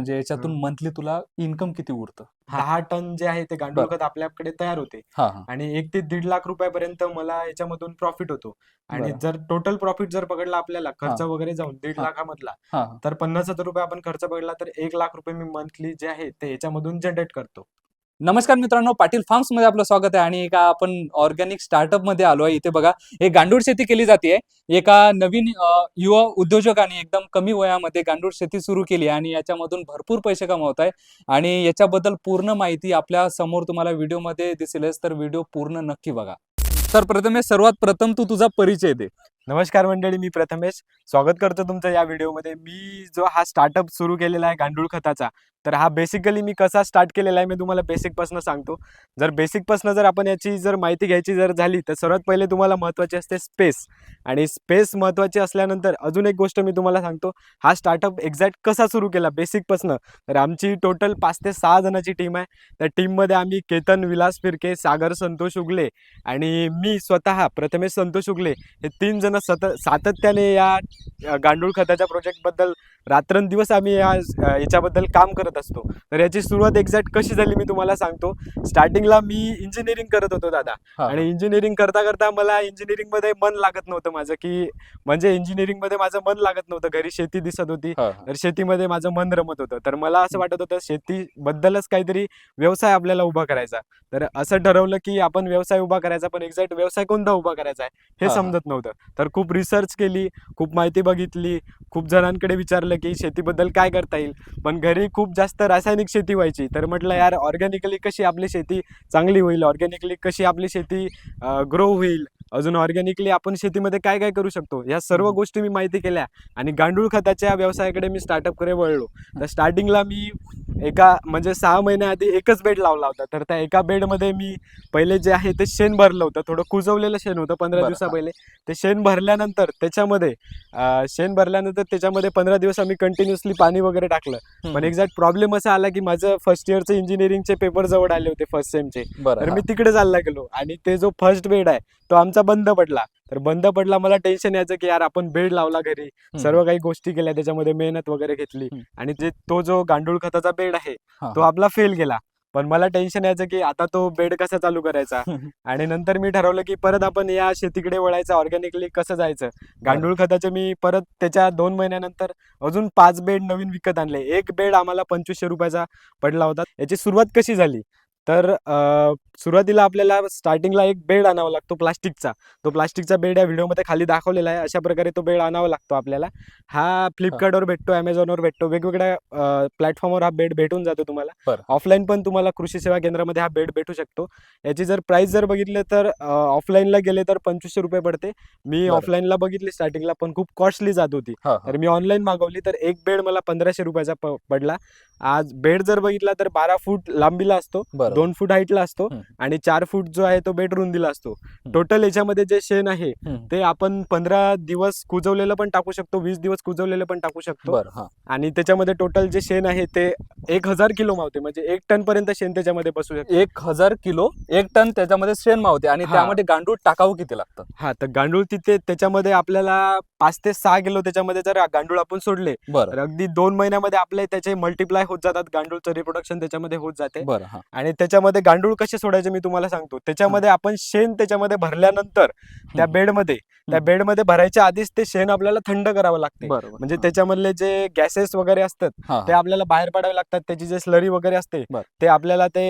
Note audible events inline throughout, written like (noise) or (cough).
म्हणजे याच्यातून. मंथली तुला इन्कम किती उरतं दहा टन जे आहे ते गांडूळ बरं. खत आपल्याकडे तयार होते हा हा आणि एक ते दीड लाख रुपयापर्यंत मला याच्यामधून प्रॉफिट होतो आणि बरं. जर टोटल प्रॉफिट जर पकडला आपल्याला खर्च. वगैरे जाऊन दीड हा. लाखामधला हा तर पन्नास हजार रुपये आपण खर्च पकडला तर एक लाख रुपये मी मंथली जे आहे ते याच्यामधून जनरेट करतो नमस्कार मित्रांनो पाटील फार्म्समध्ये आपलं स्वागत आहे आणि एका आपण ऑर्गॅनिक स्टार्टअपमध्ये आलो आहे. इथे बघा एक गांडूळ शेती केली जाते. एका नवीन युवा उद्योजकाने एकदम कमी वयामध्ये गांडूळ शेती सुरू केली आहे आणि याच्यामधून भरपूर पैसे कमवत आहे. आणि याच्याबद्दल पूर्ण माहिती आपल्यासमोर तुम्हाला व्हिडिओमध्ये दिसेलच तर व्हिडिओ पूर्ण नक्की बघा. तर प्रथमेश सर्वात प्रथम तू तुझा परिचय दे. नमस्कार मंडळी मी प्रथमेश. स्वागत करतो तुमचं या व्हिडिओमध्ये. मी जो हा स्टार्टअप सुरू केलेला आहे गांडूळ खताचा तर हा बेसिकली मी कसा स्टार्ट केलेला आहे मी तुम्हाला बेसिकपासनं सांगतो. जर बेसिकपासनं जर आपण याची जर माहिती घ्यायची जर झाली तर सर्वात पहिले तुम्हाला महत्त्वाची असते स्पेस आणि स्पेस महत्त्वाची असल्यानंतर अजून एक गोष्ट मी तुम्हाला सांगतो हा स्टार्टअप एक्झॅक्ट कसा सुरू केला? बेसिकपासनं तर आमची टोटल पाच ते सहा जणांची टीम आहे. त्या टीममध्ये आम्ही केतन विलास फिरके सागर संतोष उगले आणि मी स्वतः प्रथमेश संतोष उगले हे तीन जण सत सातत्याने या गांडूळ खताच्या प्रोजेक्टबद्दल रात्रंदिवस आम्ही या याच्याबद्दल काम करत असतो. तर याची सुरुवात एक्झॅक्ट कशी झाली मी तुम्हाला सांगतो. स्टार्टिंगला मी इंजिनिअरिंग करत होतो दादा. आणि इंजिनिअरिंग करता करता मला इंजिनिअरिंगमध्ये मन लागत नव्हतं माझं की म्हणजे इंजिनिअरिंगमध्ये माझं मन लागत नव्हतं. घरी शेती दिसत होती तर शेतीमध्ये माझं मन रमत होतं. तर मला असं वाटत होतं शेतीबद्दलच काहीतरी व्यवसाय आपल्याला उभा करायचा. तर असं ठरवलं की आपण व्यवसाय उभा करायचा पण एक्झॅक्ट व्यवसाय कोणता उभा करायचा आहे हा. समजत नव्हतं. तर खूप रिसर्च केली खूप माहिती बघितली खूप जणांकडे विचारलं की शेतीबद्दल काय करता येईल. पण घरी खूप जास्त रासायनिक शेती व्हायची. तर म्हटलं यार ऑर्गॅनिकली कशी आपली शेती चांगली होईल? ऑर्गॅनिकली कशी आपली शेती ग्रो होईल? अजून ऑर्गॅनिकली आपण शेतीमध्ये काय काय करू शकतो? या सर्व. गोष्टी मी माहिती केल्या आणि गांडूळ खताच्या व्यवसायाकडे मी स्टार्टअपकडे वळलो. तर स्टार्टिंगला मी एका म्हणजे सहा महिन्याआधी एकच बेड लावला होता तर त्या एका बेडमध्ये मी पहिले जे आहे ते शेण भरलं होतं थोडं कुजवलेलं शेण होतं पंधरा बरं, दिवसा हा. पहिले ते शेण भरल्यानंतर त्याच्यामध्ये अं, शेण भरल्यानंतर त्याच्यामध्ये पंधरा दिवस आम्ही कंटिन्युअसली पाणी वगैरे टाकलं पण. एक्झॅक्ट प्रॉब्लेम असा आला की माझं फर्स्ट इयरचे इंजिनिअरिंगचे पेपर जवळ आले होते फर्स्ट सेमचे तर. मी तिकडे चालला गेलो आणि ते जो फर्स्ट बेड आहे तो आमचा बंद पडला तर बंद पडला मला टेन्शन यायचं की यार आपण बेड लावला घरी. सर्व काही गोष्टी केल्या त्याच्यामध्ये मेहनत वगैरे घेतली. आणि जे तो जो गांडूळ खताचा बेड आहे तो आपला फेल गेला. पण मला टेन्शन यायचं की आता तो बेड कसा चालू करायचा. (laughs) आणि नंतर मी ठरवलं की परत आपण या शेतीकडे वळायचं ऑर्गॅनिकली कसं जायचं? गांडूळ खताचे मी परत त्याच्या दोन महिन्यानंतर अजून पाच बेड नवीन विकत आणले. एक बेड आम्हाला पंचवीसशे रुपयाचा पडला होता. याची सुरुवात कशी झाली? तर सुरुवातीला आपल्याला स्टार्टिंगला एक बेड आणावा लागतो प्लास्टिकचा. तो प्लास्टिकचा बेड या व्हिडिओमध्ये खाली दाखवलेला आहे. अशा प्रकारे तो बेड आणावा लागतो आपल्याला. हा फ्लिपकार्टवर भेटतो अमेझॉनवर भेटतो. वेगवेगळ्या प्लॅटफॉर्मवर हा बेड भेटून जातो तुम्हाला. ऑफलाईन पण तुम्हाला कृषी सेवा केंद्रामध्ये हा बेड भेटू शकतो. याची जर प्राइस जर बघितलं तर ऑफलाईनला गेले तर पंचवीसशे रुपये पडते. मी. ऑफलाईनला बघितली स्टार्टिंगला पण खूप कॉस्टली जात होती. तर मी ऑनलाईन मागवली तर एक बेड मला पंधराशे रुपयाचा पडला. आज बेड जर बघितला तर बारा फूट लांबीला असतो. दोन फूट हाईटला असतो. आणि चार फूट जो आहे तो बेड रुंदीला असतो. टोटल याच्यामध्ये जे शेण आहे. ते आपण पंधरा दिवस कुजवलेलं पण टाकू शकतो वीस दिवस कुजवलेलं पण टाकू शकतो. आणि त्याच्यामध्ये टोटल जे शेण आहे ते एक हजार किलो मावते. म्हणजे एक टन पर्यंत शेण त्याच्यामध्ये बसू शकते. एक हजार किलो एक टन त्याच्यामध्ये शेण मावते. आणि. त्यामध्ये गांडूळ टाकावं किती लागतं? हा तर गांडूळ तिथे त्याच्यामध्ये आपल्याला पाच ते सहा किलो त्याच्यामध्ये जर गांडूळ आपण सोडले बरं. तर अगदी दोन महिन्यामध्ये आपले त्याचे मल्टिप्लाय होत जातात. गांडूळचं रिप्रोडक्शन त्याच्यामध्ये होत जाते. बरं आणि त्याच्यामध्ये गांडूळ कसे सोडायचे? मी तुम्हाला सांगतो त्याच्यामध्ये आपण शेण त्याच्यामध्ये भरल्यानंतर त्या. बेडमध्ये त्या. बेडमध्ये भरायच्या आधीच ते शेण आपल्याला थंड करावं लागते म्हणजे त्याच्यामधले जे गॅसेस वगैरे असतात ते. आपल्याला बाहेर पडावे लागतात त्याची जे स्लरी वगैरे असते. ते आपल्याला ते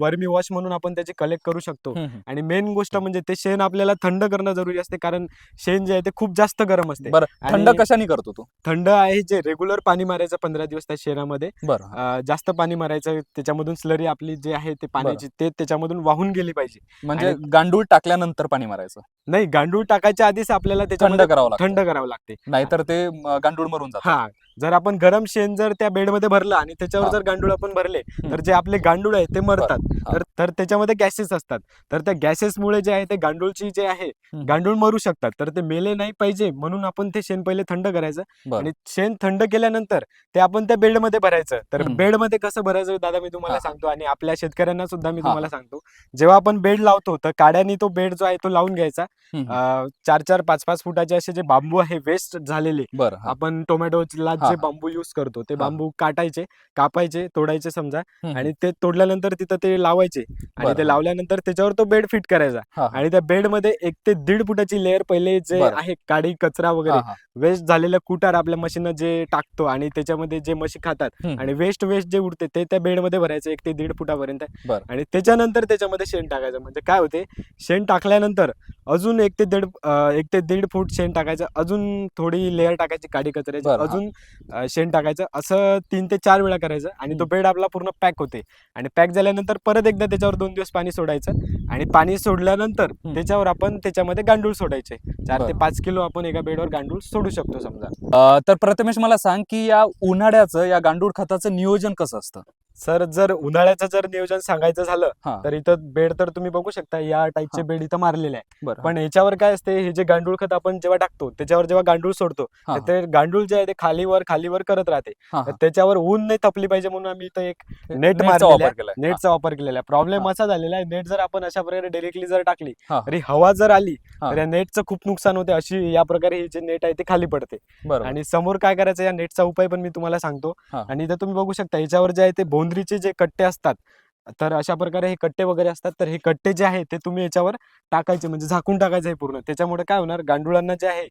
वर्मी वॉश म्हणून आपण त्याची कलेक्ट करू शकतो. आणि मेन गोष्ट म्हणजे ते शेण आपल्याला थंड करणं जरुरी असते कारण शेण जे आहे ते खूप जास्त गरम असते थंड कशाने करतो तू थंड आहे जे रेग्युलर पाणी मारायचं पंधरा दिवस त्या शेणामध्ये जास्त पाणी मारायचं त्याच्यामधून स्लरी आपली जे आहे ते पाण्याची ते त्याच्यामधून वाहून गेली पाहिजे. म्हणजे गांडूळ टाकल्यानंतर पाणी मारायचं. नाही गांडूळ टाकायच्या आधीच आपल्याला थंड त्याच्यामध्ये करावं लागतं. थंड करावं लागते. नाहीतर ते गांडूळ मरून जातं. हा जर आपण गरम शेण जर त्या बेडमध्ये भरलं आणि त्याच्या त्याच्यावर. जर गांडूळ आपण भरले तर जे आपले गांडूळ आहे ते मरतात. तर त्याच्यामध्ये गॅसेस असतात. तर त्या गॅसेसमुळे जे आहे ते गांडूळची जे आहे. गांडूळ मरू शकतात. तर ते मेले नाही पाहिजे म्हणून आपण ते शेण पहिले थंड करायचं. आणि शेण थंड केल्यानंतर ते आपण त्या बेडमध्ये भरायचं. तर. बेडमध्ये कसं भरायचं? दादा मी तुम्हाला. सांगतो आणि आपल्या शेतकऱ्यांना सुद्धा मी तुम्हाला सांगतो. जेव्हा आपण बेड लावतो तर काड्याने तो बेड जो आहे तो लावून घ्यायचा. अं, चार चार पाच पाच फुटाचे असे जे बांबू आहे वेस्ट झालेले बरं हा. आपण टोमॅटोला हा, जे हा. बांबू युज करतो ते हा. बांबू काटायचे कापायचे तोडायचे समजा हम्म. आणि ते तोडल्यानंतर तिथं ते लावायचे आणि बरं, ते. लावल्यानंतर त्याच्यावर तो बेड फिट करायचा हा, हा. आणि त्या बेडमध्ये एक ते दीड फुटाची लेअर पहिले जे बरं. आहे काडी कचरा वगैरे हा. वेस्ट झालेलं कुटार आपल्या मशीन जे टाकतो आणि त्याच्यामध्ये जे म्हशी खातात हम्म. आणि वेस्ट वेस्ट जे उडते ते त्या बेडमध्ये भरायचं एक ते दीड फुटापर्यंत बरं. आणि त्याच्यानंतर त्याच्यामध्ये शेण टाकायचं म्हणजे काय होते शेण टाकल्यानंतर अजून एक ते दीड एक ते दीड फूट शेण टाकायचं अजून थोडी लेअर टाकायची काडी कचऱ्याची. अजून शेण टाकायचं असं तीन ते चार वेळा करायचं आणि तो. बेड आपला पूर्ण पॅक होते आणि पॅक झाल्यानंतर परत एकदा त्याच्यावर दोन दिवस पाणी सोडायचं आणि पाणी सोडल्यानंतर. त्याच्यावर आपण त्याच्यामध्ये गांडूळ सोडायचे चार ते. पाच किलो आपण एका बेडवर गांडूळ सोडू शकतो समजा तर प्रथमेश मला सांग की या उन्हाळ्याचं या गांडूळ खताचं नियोजन कसं असतं सर जर उन्हाळ्याचं जर नियोजन सांगायचं झालं हा. तर इथं बेड तर तुम्ही बघू शकता या टाईपचे हा. बेड इथं मारलेले आहे बरं पण याच्यावर काय असते हे जे गांडूळ खत आपण जेव्हा टाकतो त्याच्यावर जेव्हा गांडूळ सोडतो हा, तर ते गांडूळ जे आहे ते खालीवर खालीवर करत राहते हा, तर हा. त्याच्यावर ऊन नाही तपली पाहिजे म्हणून आम्ही इथं एक नेट नेटचा मारलेला वापर. केलाय नेटचा वापर केलेला आहे प्रॉब्लेम हा. असा झालेला आहे नेट जर आपण अशा प्रकारे डायरेक्टली जर टाकली हा. तरी हवा जर आली हा. तर या नेटचं खूप नुकसान होते अशी या प्रकारे हे जे नेट आहे ते खाली पडते बरोबर आणि समोर काय करायचं या नेटचा उपाय पण मी तुम्हाला सांगतो हा. आणि इथं तुम्ही बघू शकता याच्यावर जे आहे ते बोंद्रीचे जे कट्टे असतात तर अशा प्रकारे हे कट्टे वगैरे असतात तर हे कट्टे जे आहे ते तुम्ही याच्यावर टाकायचे म्हणजे झाकून टाकायचे आहे पूर्ण त्याच्यामुळे काय होणार गांडुळांना जे आहे.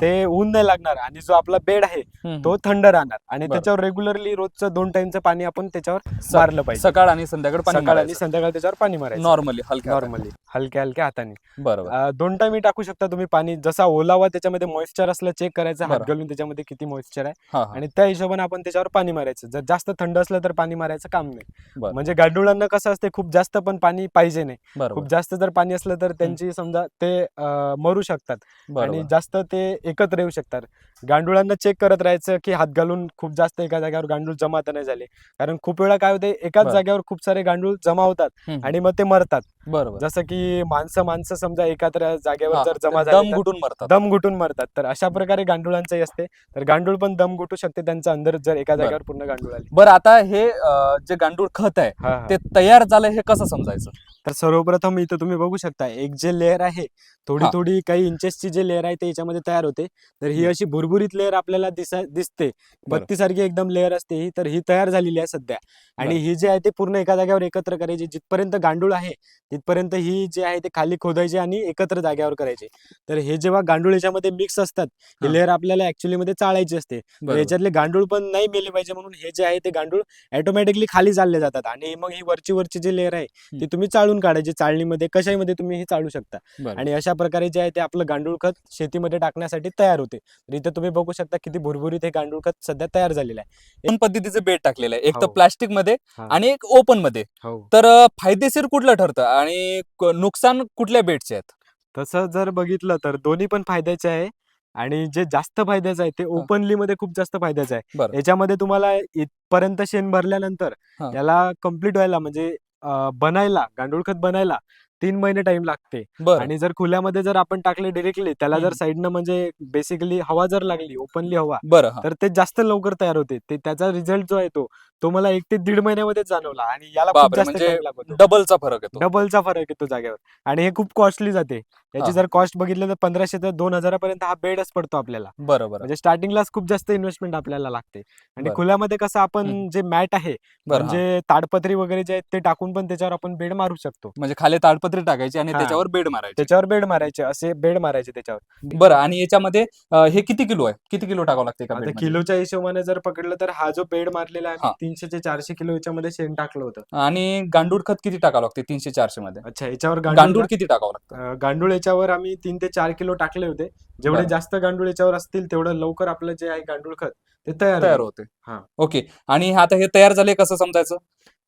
ते ऊन नाही लागणार आणि जो आपला बेड आहे तो थंड राहणार आणि. त्याच्यावर रेग्युलरली रोजचं दोन टाइमचं पाणी आपण त्याच्यावर मारलं पाहिजे सकाळ आणि संध्याकाळ पाणी सकाळ आणि संध्याकाळ त्याच्यावर पाणी मारायचं नॉर्मली हलक्या. नॉर्मली हलक्या हलक्या हाताने. बरोबर. अं, दोन टाइम टाकू शकता तुम्ही पाणी. जसा ओलावा त्याच्यामध्ये मॉइश्चर असलं चेक करायचं हात बरं. घालून त्याच्यामध्ये किती मॉइश्चर आहे. हा, हा. आणि त्या हिशोबाने आपण त्याच्यावर पाणी मारायचं. जर जास्त थंड असलं तर पाणी मारायचं काम नाही. बरं. म्हणजे गांडुळांना कसं असते खूप जास्त पण पाणी पाहिजे नाही. बरोबर. खूप जास्त जर पाणी असलं तर त्यांची समजा ते अं, मरू शकतात. आणि बरोबर. जास्त ते एकत्र येऊ शकतात. गांडुळांना चेक करत राहायचं की हात घालून खूप जास्त एका जागेवर गांडूळ जमा तर नाही झाले. कारण खूप वेळा काय होते एकाच बरं. जागेवर खूप सारे गांडूळ जमा होतात हम्म, आणि मग ते मरतात. बरोबर. जसं की माणसं माणसं समजा एकात्र जागेवर जर जमा दम तर घुटून मरतात. दम घुटून मरतात. तर अशा प्रकारे गांडुळांचंही असते. तर गांडूळ पण दम घुटू शकते. त्यांच्या अंदर जर एका बरं. जागेवर पूर्ण गांडूळ आली. बरं आता हे अं, जे गांडूळ खत आहे हा, हा. ते तयार झालं हे कसं समजायचं? तर सर्वप्रथम इथं तुम्ही बघू शकता एक जे लेअर आहे थोडी हा. थोडी काही इंचेसची जे लेअर आहे ते याच्यामध्ये तयार होते. तर ही. अशी भुरभुरीत लेअर आपल्याला दिसा दिसते. बत्तीसारखी एकदम लेअर असते ही. तर ही तयार झालेली आहे सध्या. आणि बरं. ही जी आहे ते पूर्ण एका जागेवर एकत्र करायची. जिथपर्यंत गांडूळ आहे तिथपर्यंत ही जी आहे ते खाली खोदायची आणि एकत्र जागेवर करायची तर हे जेव्हा गांडूळ याच्यामध्ये मिक्स असतात हा. लेअर आपल्याला ऍक्च्युली मध्ये चाळायची असते तर बरोबर. याच्यातले गांडूळ पण नाही मेले पाहिजे म्हणून हे जे आहे ते गांडूळ ऑटोमॅटिकली खाली चालले जातात आणि मग ही वरची वरची जी लेअर आहे ती. तुम्ही चाळून काढायची चाळणीमध्ये कशामध्ये तुम्ही ही चाळू शकता बरं. आणि अशा प्रकारे जे आहे ते आपलं गांडूळ खत शेतीमध्ये टाकण्यासाठी तयार होते तर इथं तुम्ही बघू शकता किती भुरभुरीत हे गांडूळ खत सध्या तयार झालेलं आहे दोन पद्धतीचं बेड टाकलेलं आहे एक तर हो. प्लास्टिकमध्ये हा. आणि एक ओपनमध्ये हो तर अं, फायदेशीर कुठलं ठरतं आणि क- नुकसान कुठल्या बेडचे आहेत? तसं जर बघितलं तर दोन्ही पण फायद्याचे आहे आणि जे जास्त फायद्याचं आहे ते ओपनली मध्ये खूप जास्त फायद्याचं आहे. याच्यामध्ये तुम्हाला इथपर्यंत शेण भरल्यानंतर हा. याला कंप्लीट व्हायला म्हणजे अं, बनायला गांडूळ खत बनायला तीन महिने टाइम लागते. बरं. आणि जर खुल्यामध्ये जर आपण टाकले डिरेक्टली त्याला जर हम्म. साईडनं म्हणजे बेसिकली हवा जर लागली ओपनली हवा बरं हा. तर ते जास्त लवकर तयार होते. ते त्याचा रिझल्ट जो आहे तो तो मला एक ते दीड महिन्यामध्ये जाणवला आणि याला खूप बापरे जास्त म्हणजे लागतो डबलचा फरक येतो डबलचा फरक येतो जागेवर आणि हे खूप कॉस्टली जाते हा. याची जर कॉस्ट बघितलं तर पंधराशे ते दोन हजारापर्यंत हा बेडच पडतो आपल्याला बरं बरं म्हणजे स्टार्टिंगलाच खूप जास्त इन्व्हेस्टमेंट आपल्याला लागते आणि बरं. खुल्यामध्ये कसं आपण हम्म. जे मॅट आहे बरं हा. म्हणजे ताडपत्री वगैरे जे आहेत ते टाकून पण त्याच्यावर आपण बेड मारू शकतो म्हणजे खाली ताडपत्री टाकायची आणि हा. त्याच्यावर बेड मारायचे त्याच्यावर बेड मारायचे असे बेड मारायचे त्याच्यावर बरं आणि याच्यामध्ये अं, हे किती किलो आहे किती किलो टाकावं लागते का आता किलोच्या हिशोबाने जर पकडलं तर हा जो बेड मारलेला आहे हा. आम्ही तीनशे ते चारशे किलो याच्यामध्ये शेण टाकलं होतं. आणि गांडूळ खत किती टाकावं लागते तीनशे चारशे मध्ये? अच्छा याच्यावर गांडूळ किती टाकावं लागतं? अं, गांडूळ याच्यावर आम्ही तीन ते चार किलो टाकले होते. जेवढे बरं. जास्त गांडूळ याच्यावर असतील तेवढं लवकर आपलं जे आहे गांडूळ खत ते तयार तयार होईल. होते. हा. ओके. आणि आता हे तयार झाले कसं समजायचं?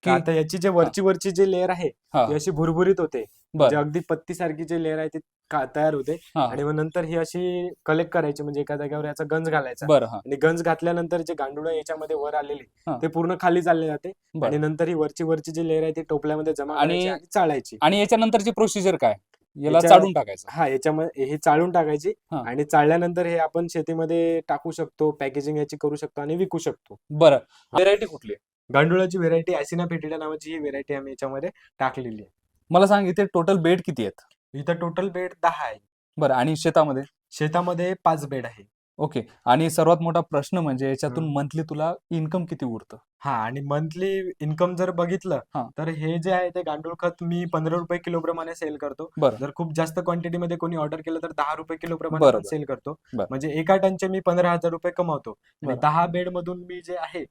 की आता याची जे वरची वरची जे लेअर आहे ती अशी भुरभुरीत होते. म्हणजे अगदी पत्ती सारखी जे लेअर आहे ती तयार होते. आणि मग नंतर ही अशी कलेक्ट करायची म्हणजे एका जागेवर याचा गंज घालायचा. आणि गंज घातल्यानंतर जे गांडुळ याच्यामध्ये वर आलेले. ते पूर्ण खाली चालले जाते. आणि नंतर ही वरची वरची जी लेअर आहे ती टोपल्यामध्ये जमा आणि- चाळायची. आणि याच्यानंतरची प्रोसिजर काय? याला चाडून टाकायचं. हा याच्यामध्ये हे चाळून टाकायची. आणि चाळल्यानंतर हे आपण शेतीमध्ये टाकू शकतो पॅकेजिंग याची करू शकतो आणि विकू शकतो. बरं. व्हेरायटी कुठली? गांडुळाची व्हेरायटी ऍसिना फेटिडा नावाची ही व्हेरायटी आम्ही याच्यामध्ये टाकलेली आहे मला सांग इथे टोटल बेड किती आहेत इथं टोटल बेड दहा आहे बरं आणि शेतामध्ये शेतामध्ये पाच बेड आहे ओके आणि सर्वात मोठा प्रश्न म्हणजे याच्यातून. मंथली तुला इन्कम किती उरतं हा आणि मंथली इन्कम जर बघितलं. तर हे जे आहे ते गांडूळ खत मी पंधरा रुपये किलो प्रमाणे सेल करतो बरं जर खूप जास्त क्वांटिटी मध्ये कोणी ऑर्डर केलं तर दहा रुपये किलो प्रमाणे. सेल करतो बरं. म्हणजे एका टनचे मी पंधरा हजार रुपये कमावतो आणि बरं. दहा बेड मधून मी जे आहे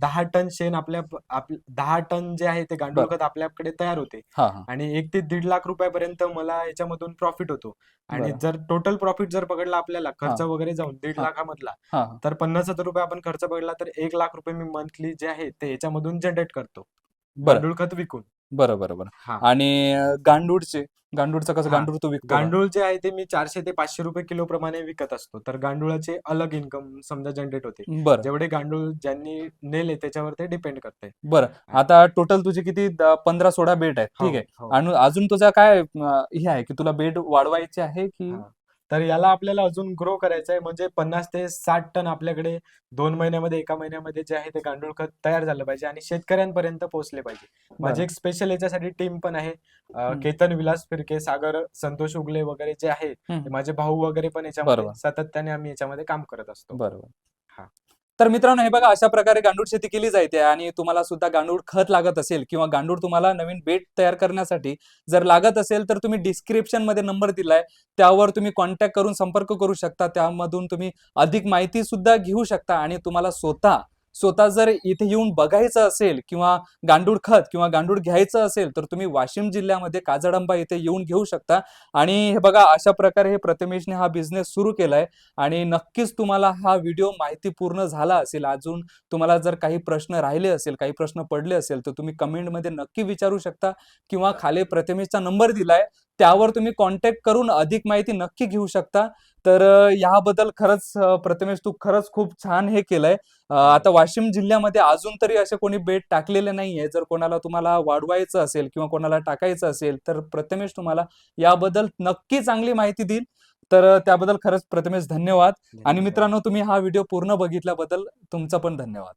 दहा टन शेण आपल्या आप- दहा टन जे आहे ते गांडूळ. खत आपल्याकडे तयार होते हा हा आणि एक ते दीड लाख रुपयापर्यंत मला याच्यामधून प्रॉफिट होतो आणि बरं. जर टोटल प्रॉफिट जर पकडला आपल्याला खर्च हा. वगैरे जाऊन दीड हा. लाखामधला हा हा. तर पन्नास हजार रुपये आपण खर्च पकडला तर एक लाख रुपये मी मंथली जे आहे ते याच्यामधून जनरेट करतो बरं गांडूळ खत विकून बरं बरं बरं हा. आणि गांडूळचे गांडूळचं कसं हा. गांडूळ तू विकतो का? गांडूळ जे आहे ते मी चारशे ते पाचशे रुपये किलो प्रमाणे विकत असतो तर गांडुळाचे अलग इन्कम समजा जनरेट होते बरं जेवढे गांडूळ ज्यांनी नेले त्याच्यावर ते डिपेंड करते बरं आता टोटल तुझे किती द- पंधरा सोळा बेड आहेत ठीक आहे हो. आणि अजून तुझा काय अं, हे आहे की तुला बेड वाढवायचे आहे की हा. तर याला आपल्याला अजून ग्रो करायचं आहे. म्हणजे पन्नास ते साठ टन आपल्याकडे दोन महिन्यामध्ये एका महिन्यामध्ये जे आहे ते गांडूळ खत तयार झालं पाहिजे आणि शेतकऱ्यांपर्यंत पोहोचले पाहिजे. माझी एक स्पेशल याच्यासाठी टीम पण आहे. केतन विलास फिरके सागर संतोष उगले वगैरे जे आहे माझे भाऊ वगैरे पण याच्यामध्ये. सातत्याने आम्ही याच्यामध्ये काम करत असतो. बरोबर. हा. तर मित्रांनो हे बघा अशा प्रकारे गांडूळ शेती केली जाते आणि तुम्हाला सुद्धा गांडूळ खत लागत असेल किंवा गांडूळ तुम्हाला नवीन बेड तयार करण्यासाठी जर लागत असेल तर तुम्ही डिस्क्रिप्शनमध्ये नंबर दिलाय. त्यावर तुम्ही कॉन्टॅक्ट करून संपर्क करू शकता. त्यामधून तुम्ही अधिक माहिती सुद्धा घेऊ शकता आणि तुम्हाला स्वतः स्वतः जर इथे येऊन बघायचं असेल किंवा गांडूळ खत किंवा गांडूळ घ्यायचं असेल तर तुम्ही वाशिम जिल्ह्यामध्ये काजडंबा इथे येऊन घेऊ शकता. आणि हे बघा अशा प्रकारे हे प्रथमेशने हा बिझनेस सुरू केलाय. आणि नक्कीच तुम्हाला हा व्हिडिओ माहितीपूर्ण झाला असेल. अजून तुम्हाला जर काही प्रश्न राहिले असेल काही प्रश्न पडले असेल तर तुम्ही कमेंटमध्ये नक्की विचारू शकता. किंवा खाली प्रथमेशचा नंबर दिलाय. त्यावर तुम्ही कॉन्टॅक्ट करून अधिक माहिती नक्की घेऊ शकता. तर याबद्दल खरंच प्रथमेश तू खरंच खूप छान हे केलंय. आता वाशिम जिल्ह्यामध्ये अजून तरी असे कोणी बेट टाकलेले नाहीये. जर कोणाला तुम्हाला वाढवायचं असेल किंवा कोणाला टाकायचं असेल तर प्रथमेश तुम्हाला याबद्दल नक्की चांगली माहिती देईल. तर त्याबद्दल खरंच प्रथमेश धन्यवाद. आणि मित्रांनो तुम्ही हा व्हिडिओ पूर्ण बघितल्याबद्दल तुमचा पण धन्यवाद.